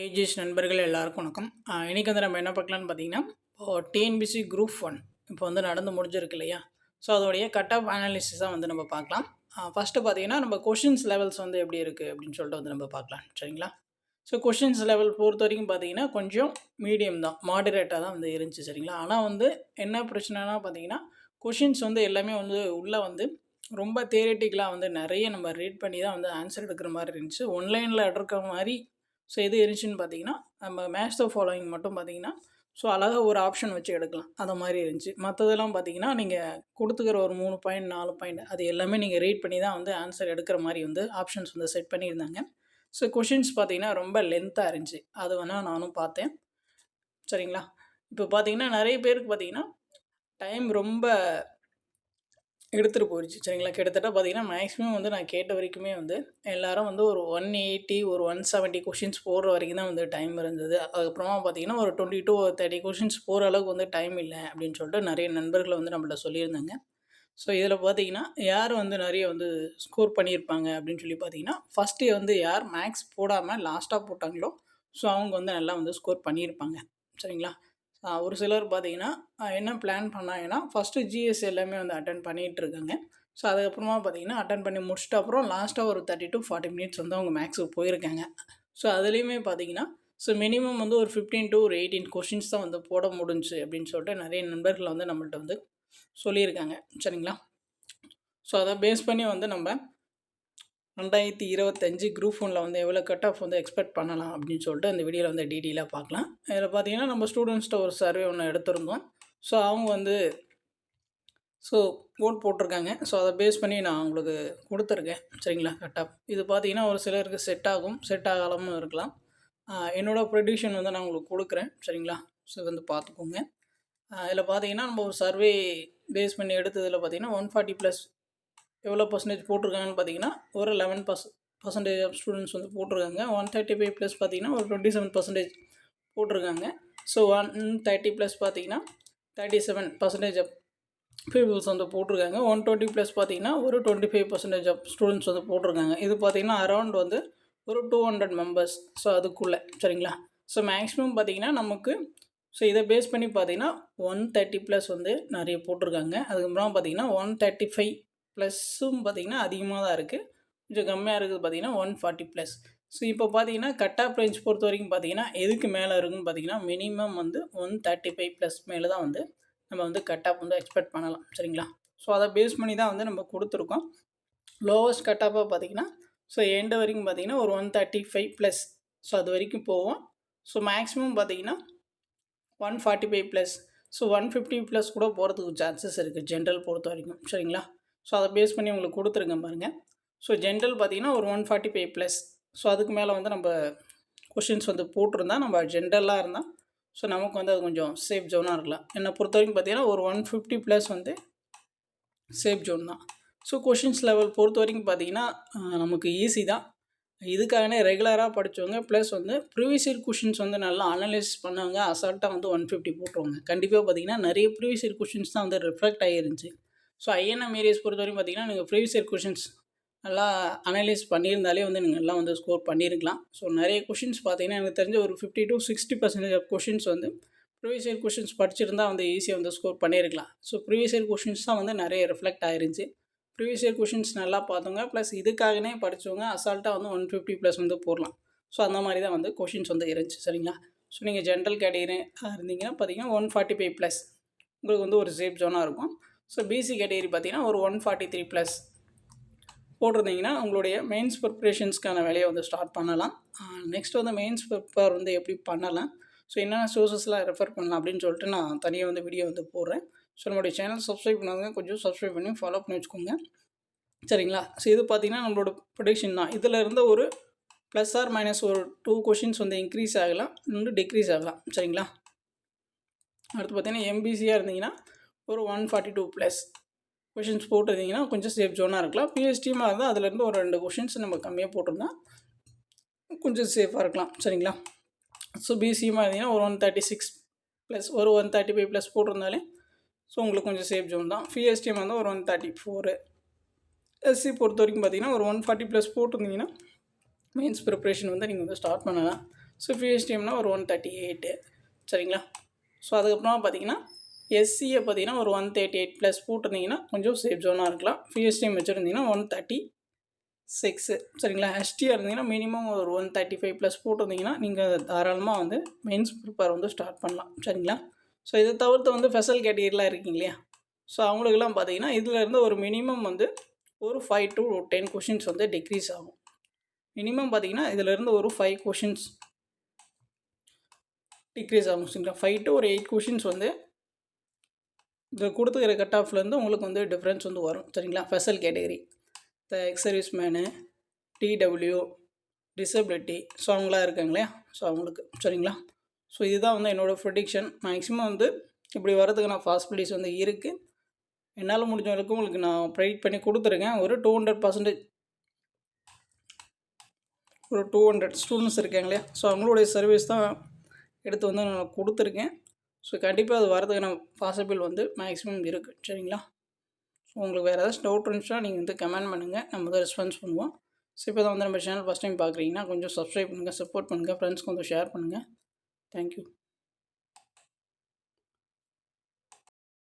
AGS நண்பர்கள் எல்லாருக்கும் வணக்கம். இன்றைக்கி வந்து நம்ம என்ன பார்க்கலான்னு பார்த்தீங்கன்னா இப்போ டிஎன்பிசி குரூப் ஒன் இப்போ வந்து நடந்து முடிஞ்சிருக்கு இல்லையா? ஸோ அதோடைய கட் ஆஃப் அனாலிசிஸாக வந்து நம்ம பார்க்கலாம். ஃபஸ்ட்டு பார்த்தீங்கன்னா நம்ம கொஷின்ஸ் லெவல்ஸ் வந்து எப்படி இருக்குது அப்படின்னு சொல்லிட்டு வந்து நம்ம பார்க்கலாம். சரிங்களா? ஸோ கொஷின்ஸ் லெவல் பொறுத்த வரைக்கும் பார்த்தீங்கன்னா கொஞ்சம் மீடியம் தான். மாடரேட்டாக தான் வந்து இருந்துச்சு சரிங்களா? ஆனால் வந்து என்ன பிரச்சனைனா பார்த்தீங்கன்னா கொஷின்ஸ் வந்து எல்லாமே வந்து உள்ளே வந்து ரொம்ப தேரட்டிக்கலாக வந்து நிறைய நம்ம ரீட் பண்ணி தான் வந்து ஆன்சர் எடுக்கிற மாதிரி இருந்துச்சு. ஒன்லைனில் எடுக்கிற மாதிரி ஸோ எது இருந்துச்சுன்னு பார்த்தீங்கன்னா நம்ம மேட்ச் த ஃபாலோயிங் மட்டும் பார்த்தீங்கன்னா ஸோ அழகாக ஒரு ஆப்ஷன் வச்சு எடுக்கலாம். அந்த மாதிரி இருந்துச்சு. மற்றதெல்லாம் பார்த்தீங்கன்னா நீங்கள் கொடுத்துக்கிற ஒரு மூணு பாயிண்ட் நாலு பாயிண்ட் அது எல்லாமே நீங்கள் ரீட் பண்ணி தான் வந்து ஆன்சர் எடுக்கிற மாதிரி வந்து ஆப்ஷன்ஸ் வந்து செட் பண்ணியிருந்தாங்க. ஸோ கொஷின்ஸ் பார்த்தீங்கன்னா ரொம்ப லென்த்தாக இருந்துச்சு. அது வேணால் நானும் பார்த்தேன். சரிங்களா? இப்போ பார்த்தீங்கன்னா நிறைய பேருக்கு பார்த்தீங்கன்னா டைம் ரொம்ப எடுத்துகிட்டு போயிடுச்சு சரிங்களா? கிட்டத்தட்ட பார்த்தீங்கன்னா மேக்ஸிமம் வந்து நான் கேட்ட வரைக்குமே வந்து எல்லாரும் வந்து ஒரு ஒன் எயிட்டி ஒரு ஒன் செவன்ட்டி கொஷின்ஸ் போடுற வரைக்கும் தான் வந்து டைம் இருந்தது. அதுக்கப்புறமா பார்த்தீங்கன்னா ஒரு டுவெண்ட்டி டூ தேர்ட்டி கொஷின்ஸ் போகிற அளவுக்கு வந்து டைம் இல்லை அப்படின்னு சொல்லிட்டு நிறைய நண்பர்கள் வந்து நம்மள்ட்ட சொல்லியிருந்தாங்க. ஸோ இதில் பார்த்தீங்கன்னா யார் வந்து நிறைய வந்து ஸ்கோர் பண்ணியிருப்பாங்க அப்படின்னு சொல்லி பார்த்தீங்கன்னா ஃபஸ்ட்டு வந்து யார் மேக்ஸ் போடாமல் லாஸ்ட்டாக போட்டாங்களோ ஸோ அவங்க வந்து நல்லா வந்து ஸ்கோர் பண்ணியிருப்பாங்க. சரிங்களா? ஒரு சிலர் பார்த்தீங்கன்னா என்ன பிளான் பண்ணாங்கன்னா ஃபஸ்ட்டு ஜிஎஸ் எல்லாமே வந்து அட்டன் பண்ணிகிட்டு இருக்காங்க ஸோ அதுக்கப்புறமா பார்த்தீங்கன்னா அட்டன் பண்ணி முடிச்சிட்ட அப்புறம் லாஸ்ட்டாக ஒரு தேர்ட்டி டு ஃபார்ட்டி மினிட்ஸ் வந்து அவங்க மேக்ஸுக்கு போயிருக்காங்க. ஸோ அதுலேயுமே பார்த்தீங்கன்னா ஸோ மினிமம் வந்து ஒரு ஃபிஃப்டீன் டு ஒரு எயிட்டீன் கொஷின்ஸ் தான் வந்து போட முடிஞ்சு அப்படின்னு சொல்லிட்டு நிறைய நண்பர்கள் வந்து நம்மள்ட்ட வந்து சொல்லியிருக்காங்க. சரிங்களா? ஸோ அதை பேஸ் பண்ணி வந்து நம்ம ரெண்டாயிரத்தி இருபத்தஞ்சு குரூப் ஒனில் வந்து எவ்வளோ கட் ஆஃப் வந்து எக்ஸ்பெக்ட் பண்ணலாம் அப்படின்னு சொல்லிட்டு இந்த வீடியோவில் வந்து டீட்டெயிலாக பார்க்கலாம். இதில் பார்த்தீங்கன்னா நம்ம ஸ்டூடெண்ட்ஸ்கிட்ட ஒரு சர்வே ஒன்று எடுத்திருந்தோம். ஸோ அவங்க வந்து ஸோ ஓட் போட்டிருக்காங்க. ஸோ அதை பேஸ் பண்ணி நான் உங்களுக்கு கொடுத்துருக்கேன். சரிங்களா கட் ஆஃப் இது பார்த்தீங்கன்னா ஒரு சிலருக்கு செட் ஆகும். செட் ஆகாமலும் இருக்கலாம். என்னோடய ப்ரொடியூஷன் வந்து நான் உங்களுக்கு கொடுக்குறேன். சரிங்களா? ஸோ வந்து பார்த்துக்கோங்க. இதில் பார்த்தீங்கன்னா நம்ம ஒரு சர்வே பேஸ் பண்ணி எடுத்ததில் பார்த்தீங்கன்னா ஒன் ஃபார்ட்டி ப்ளஸ் எவ்வளோ பர்சன்டேஜ் போட்டிருக்காங்கன்னு பார்த்தீங்கன்னா ஒரு eleven per percentage of students வந்து போட்டிருக்காங்க. ஒன் தேர்ட்டி ஃபைவ் ப்ளஸ் பார்த்தீங்கன்னா ஒரு டுவெண்ட்டி செவன் பர்சன்டேஜ் போட்டிருக்காங்க. ஸோ ஒன் தேர்ட்டி ப்ளஸ் பார்த்தீங்கன்னா thirty seven percentage of peoples வந்து போட்டிருக்காங்க. ஒன் டுவெண்ட்டி ப்ளஸ் பார்த்தீங்கன்னா ஒரு twenty five percentage of students வந்து போட்டிருக்காங்க. இது பார்த்தீங்கன்னா அரௌண்ட் வந்து ஒரு டூ ஹண்ட்ரட் மெம்பர்ஸ் ஸோ அதுக்குள்ளே சரிங்களா? ஸோ மேக்ஸிமம் பார்த்தீங்கன்னா நமக்கு ஸோ இதை பேஸ் பண்ணி பார்த்தீங்கன்னா ஒன் தேர்ட்டி ப்ளஸ் வந்து நிறைய போட்டிருக்காங்க. அதுக்கப்புறம் பார்த்தீங்கன்னா ஒன் தேர்ட்டி ஃபைவ் ப்ளஸ்ஸும் பார்த்திங்கன்னா அதிகமாக தான் இருக்குது கொஞ்சம் கம்மியாக இருக்குது பார்த்திங்கன்னா ஒன் ஃபார்ட்டி ப்ளஸ் ஸோ இப்போ பார்த்தீங்கன்னா கட் ஆஃப் ரேஞ்ச் பொறுத்த வரைக்கும் பார்த்தீங்கன்னா எதுக்கு மேலே இருக்குன்னு பார்த்தீங்கன்னா மினிமம் வந்து ஒன் தேர்ட்டி ஃபைவ் ப்ளஸ் மேலே தான் வந்து நம்ம வந்து கட் ஆஃப் வந்து எக்ஸ்பெக்ட் பண்ணலாம். சரிங்களா? ஸோ அதை பேஸ் பண்ணி தான் வந்து நம்ம கொடுத்துருக்கோம். லோவஸ்ட் கட் ஆஃபாக பார்த்தீங்கன்னா ஸோ எண்டு வரைக்கும் பார்த்தீங்கன்னா ஒரு one thirty five plus so அது வரைக்கும் போவோம். ஸோ மேக்ஸிமம் பார்த்தீங்கன்னா one forty five plus so one fifty plus கூட போகிறதுக்கு சான்சஸ் இருக்குது ஜென்ரல் பொறுத்த வரைக்கும். சரிங்களா? ஸோ அதை பேஸ் பண்ணி உங்களுக்கு கொடுத்துருங்க பாருங்கள் ஸோ ஜென்ரல் பார்த்திங்கன்னா ஒரு one forty five plus so அதுக்கு மேலே வந்து நம்ம கொஷின்ஸ் வந்து போட்டிருந்தா நம்ம ஜென்ரலாக இருந்தால் ஸோ நமக்கு வந்து அது கொஞ்சம் சேஃப் ஜோனாக இருக்கலாம். என்னை பொறுத்த வரைக்கும் பார்த்தீங்கன்னா ஒரு ஒன் ஃபிஃப்டி ப்ளஸ் வந்து சேஃப் ஜோன் தான். ஸோ கொஷின்ஸ் லெவல் பொறுத்த வரைக்கும் பார்த்தீங்கன்னா நமக்கு ஈஸி தான். இதுக்காகனே ரெகுலராக படித்தவங்க ப்ளஸ் வந்து ப்ரீவியஸ் இயர் கொஷின்ஸ் வந்து நல்லா அனலைஸ் பண்ணவங்க அசால்ட்டாக வந்து ஒன் ஃபிஃப்டி போட்டுருவாங்க. கண்டிப்பாக பார்த்தீங்கன்னா நிறைய ப்ரீவியஸ் இயர் கொஷின்ஸ் தான் வந்து ரிஃப்ளெக்ட் ஆகிருந்துச்சு. ஸோ ஐஎன்எம் ஏரியாஸ் பொறுத்த வரைக்கும் பார்த்தீங்கன்னா நீங்கள் ப்ரீவியஸ் இயர் கொஷின்ஸ் நல்லா அனலைஸ் பண்ணியிருந்தாலே வந்து நீங்கள் எல்லாம் வந்து ஸ்கோர் பண்ணியிருக்கலாம். ஸோ நிறைய கொஷின்ஸ் பார்த்தீங்கன்னா எனக்கு தெரிஞ்ச ஒரு fifty to sixty percentage of questions வந்து ப்ரீவியஸ் இயர் கொஷின்ஸ் படிச்சிருந்தால் வந்து ஈஸியாக வந்து ஸ்கோர் பண்ணியிருக்கலாம். ஸோ ப்ரீவியஸ் இயர் கொஷின்ஸ் தான் வந்து நிறைய ரிஃப்ளெக்ட் ஆயிருந்துச்சு. ப்ரீவியஸ் இயர் கொஷின்ஸ் நல்லா பார்த்தவங்க ப்ளஸ் இதுக்காகனே படித்தவங்க அசால்ட்டாக வந்து ஒன் ஃபிஃப்டி ப்ளஸ் வந்து போடலாம். ஸோ அந்த மாதிரி தான் வந்து கொஷின்ஸ் வந்து இருந்துச்சு சரிங்களா? ஸோ நீங்கள் ஜென்ரல் கேட்டகரி இருந்தீங்கன்னா பார்த்தீங்கன்னா ஒன் ஃபார்ட்டி ஃபைவ் ப்ளஸ் உங்களுக்கு வந்து ஒரு சேஃப் ஜோனாக இருக்கும். ஸோ பிசி கேட்டகரி பார்த்தீங்கன்னா ஒரு ஒன் ஃபார்ட்டி த்ரீ ப்ளஸ் போட்டிருந்தீங்கன்னா உங்களுடைய மெயின்ஸ் ப்ரிப்ரேஷன்ஸ்க்கான வேலையை வந்து ஸ்டார்ட் பண்ணலாம். நெக்ஸ்ட் வந்து மெயின்ஸ் ப்ரிப்பேர் வந்து எப்படி பண்ணலாம்? ஸோ என்னென்ன சோர்ஸஸ்லாம் ரெஃபர் பண்ணலாம் அப்படின்னு சொல்லிட்டு நான் தனியாக வந்து வீடியோ வந்து போடுறேன். ஸோ நம்மளுடைய சேனல் சப்ஸ்கிரைப் பண்ணாங்க கொஞ்சம் சப்ஸ்கிரைப் பண்ணி ஃபாலோ பண்ணி வச்சுக்கோங்க. சரிங்களா? ஸோ இது பார்த்திங்கன்னா நம்மளோட ப்ரொடிக்ஷன் தான். இதில் இருந்த ஒரு ப்ளஸ் ஆர் மைனஸ் ஒரு டூ கொஷின்ஸ் வந்து இன்க்ரீஸ் ஆகலாம். இன்னும் டிக்ரீஸ் ஆகலாம். சரிங்களா? அடுத்து பார்த்தீங்கன்னா எம்பிசியாக இருந்தீங்கன்னா ஒரு one forty two plus questions போட்டிருந்தீங்கன்னா கொஞ்சம் சேஃப் ஜோனாக இருக்கலாம். பிஎஸ்டிமாக இருந்தால் அதுலேருந்து ஒரு ரெண்டு கொஷின்ஸ் நம்ம கம்மியாக போட்டிருந்தா கொஞ்சம் சேஃபாக இருக்கலாம். சரிங்களா? ஸோ பிசிஎமாக இருந்தீங்கன்னா ஒரு ஒன் தேர்ட்டி சிக்ஸ் ப்ளஸ் ஒரு ஒன் தேர்ட்டி ஃபைவ் ப்ளஸ் போட்டிருந்தாலே ஸோ உங்களுக்கு கொஞ்சம் சேஃப் ஜோன் தான். பிஎஸ்டிஎம் வந்து ஒரு ஒன் தேர்ட்டி ஃபோரு எஸ்சி பொறுத்த வரைக்கும் பார்த்தீங்கன்னா ஒரு ஒன் ஃபார்ட்டி ப்ளஸ் போட்டிருந்தீங்கன்னா மெயின்ஸ் ப்ரிப்ரேஷன் வந்து நீங்கள் வந்து ஸ்டார்ட் பண்ணலாம். ஸோ பிஎஸ்டிஎம்னா ஒரு ஒன் தேர்ட்டி எயிட்டு சரிங்களா? ஸோ அதுக்கப்புறமா பார்த்தீங்கன்னா எஸ்சியை பார்த்தீங்கன்னா ஒரு ஒன் தேர்ட்டி எயிட் ப்ளஸ் போட்டிருந்தீங்கன்னா கொஞ்சம் சேஃப் ஜோனாக இருக்கலாம். ஃபிஎஸ்டிஎம் வச்சுருந்தீங்கன்னா ஒன் தேர்ட்டி சிக்ஸு சரிங்களா எஸ்டியாக இருந்தீங்கன்னா மினிமம் ஒரு ஒன் தேர்ட்டி ஃபைவ் ப்ளஸ் போட்டிருந்தீங்கன்னா நீங்கள் தாராளமாக வந்து மெயின்ஸ் ப்ரிப்பேர் வந்து ஸ்டார்ட் பண்ணலாம். சரிங்களா? ஸோ இதை தவிர்த்து வந்து ஃபெசல் கேட்டகரியெலாம் இருக்கீங்க இல்லையா? ஸோ அவங்களுக்கெல்லாம் பார்த்தீங்கன்னா இதிலேருந்து ஒரு மினிமம் வந்து ஒரு ஃபைவ் டு டென் கொஷின்ஸ் வந்து டிக்ரீஸ் ஆகும். மினிமம் பார்த்தீங்கன்னா இதிலேருந்து ஒரு ஃபைவ் கொஷின்ஸ் டிக்ரீஸ் ஆகும். சரிங்களா? ஃபைவ் டு ஒரு எயிட் கொஷின்ஸ் வந்து இது கொடுத்துக்கிற கட் ஆஃப்லேருந்து உங்களுக்கு வந்து டிஃப்ரென்ஸ் வந்து வரும். சரிங்களா? Special category the exserviceman DW disability so அவங்களாம் இருக்காங்க இல்லையா? ஸோ அவங்களுக்கு. சரிங்களா? ஸோ இதுதான் வந்து என்னோடய ப்ரொடிக்ஷன் மேக்ஸிமம் வந்து இப்படி வரதுக்கான பாசிபிலிட்டிஸ் வந்து இருக்குது என்னால் முடிஞ்ச வரைக்கும் உங்களுக்கு நான் ப்ரைட் பண்ணி கொடுத்துருக்கேன். ஒரு டூ ஹண்ட்ரட் பர்சன்டேஜ் ஒரு டூ ஹண்ட்ரட் ஸ்டூடெண்ட்ஸ் இருக்காங்க இல்லையா? ஸோ அவங்களுடைய சர்வீஸ் தான் எடுத்து வந்து நான் கொடுத்துருக்கேன். ஸோ கண்டிப்பாக அது வரதுக்கான பாசிபிள் வந்து மேக்ஸிமம் இருக்குது சரிங்களா? ஸோ உங்களுக்கு வேறு ஏதாச்சும் டவுட் இருந்துச்சுன்னா நீங்கள் வந்து கமெண்ட் பண்ணுங்கள் நம்ம தான் ரெஸ்பான்ஸ் பண்ணுவோம். ஸோ இப்போ தான் வந்து நம்ம சேனல் ஃபஸ்ட் டைம் பார்க்குறீங்கன்னா கொஞ்சம் சப்ஸ்கிரைப் பண்ணுங்கள் சப்போர்ட் பண்ணுங்கள் ஃப்ரெண்ட்ஸ்க்கு வந்து ஷேர் பண்ணுங்கள் தேங்க்யூ